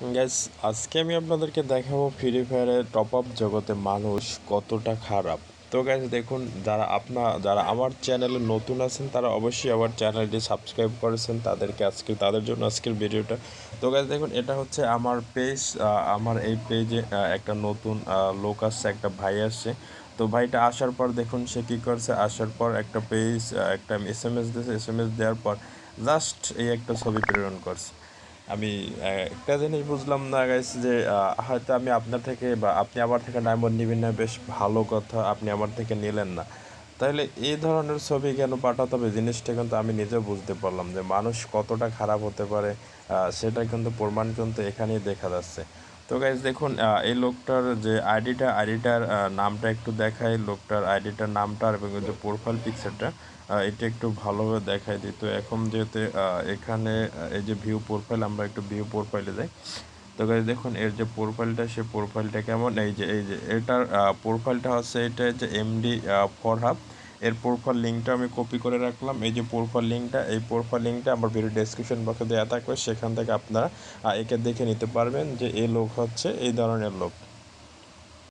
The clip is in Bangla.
গ্যাস আজকে আমি আপনাদেরকে দেখাবো ফ্রি ফায়ারের টপ আপ জগতে মানুষ কতটা খারাপ। তো গ্যাস দেখুন, যারা আপনার যারা আমার চ্যানেলে নতুন আছেন, তারা অবশ্যই আমার চ্যানেলটি সাবস্ক্রাইব করেছেন। তাদেরকে আজকে, তাদের জন্য আজকের ভিডিওটা তো গ্যাস দেখুন, এটা হচ্ছে আমার পেজ আমার এই পেজে একটা নতুন লোক আসছে, একটা ভাই আসছে। তো ভাইটা আসার পর দেখুন, সে কী করছে? আসার পর একটা পেজ একটা এস এম এস দিয়েছে এস এম এস দেওয়ার পর জাস্ট এই একটা ছবি প্রেরণ করছে। আমি একটা জিনিস বুঝলাম না গাইস যে হয়তো আমি আপনার থেকে বা আপনি আমার থেকে ডায়মন্ড নেবেন না, বেশ ভালো কথা, আপনি আমার থেকে নিলেন না। তাহলে এই ধরনের ছবি কেন পাঠাতে হবে? জিনিসটা কিন্তু আমি নিজে বুঝতে পারলাম যে মানুষ কতটা খারাপ হতে পারে সেটা কিন্তু প্রমাণ কিন্তু এখানেই দেখা যাচ্ছে। তো গাইজ দেখুন এই লোকটার যে আইডিটা আইডিটার নামটা একটু দেখায় লোকটার আইডিটার নামটা এবং যে প্রোফাইল পিকচারটা এটা একটু ভালোভাবে দেখাই দিই। তো এখন যেহেতু এখানে এই যে ভিউ প্রোফাইল আমরা একটু ভিউ প্রোফাইলে যাই। তো গাইজ দেখুন, এর যে প্রোফাইলটা সে প্রোফাইলটা কেমন? এই যে এই যে, এটার প্রোফাইলটা হচ্ছে, এটা যে এমডি ফর হাব এর প্রোফাইল লিঙ্কটা আমি কপি করে রাখলাম। এই যে প্রোফাইল লিঙ্কটা এই প্রোফাইল লিঙ্কটা আমার ভিডিও ডেসক্রিপশন বক্সে দেওয়া থাকবে। সেখান থেকে আপনারা একে দেখে নিতে পারবেন যে এই লোক হচ্ছে এই ধরনের লোক।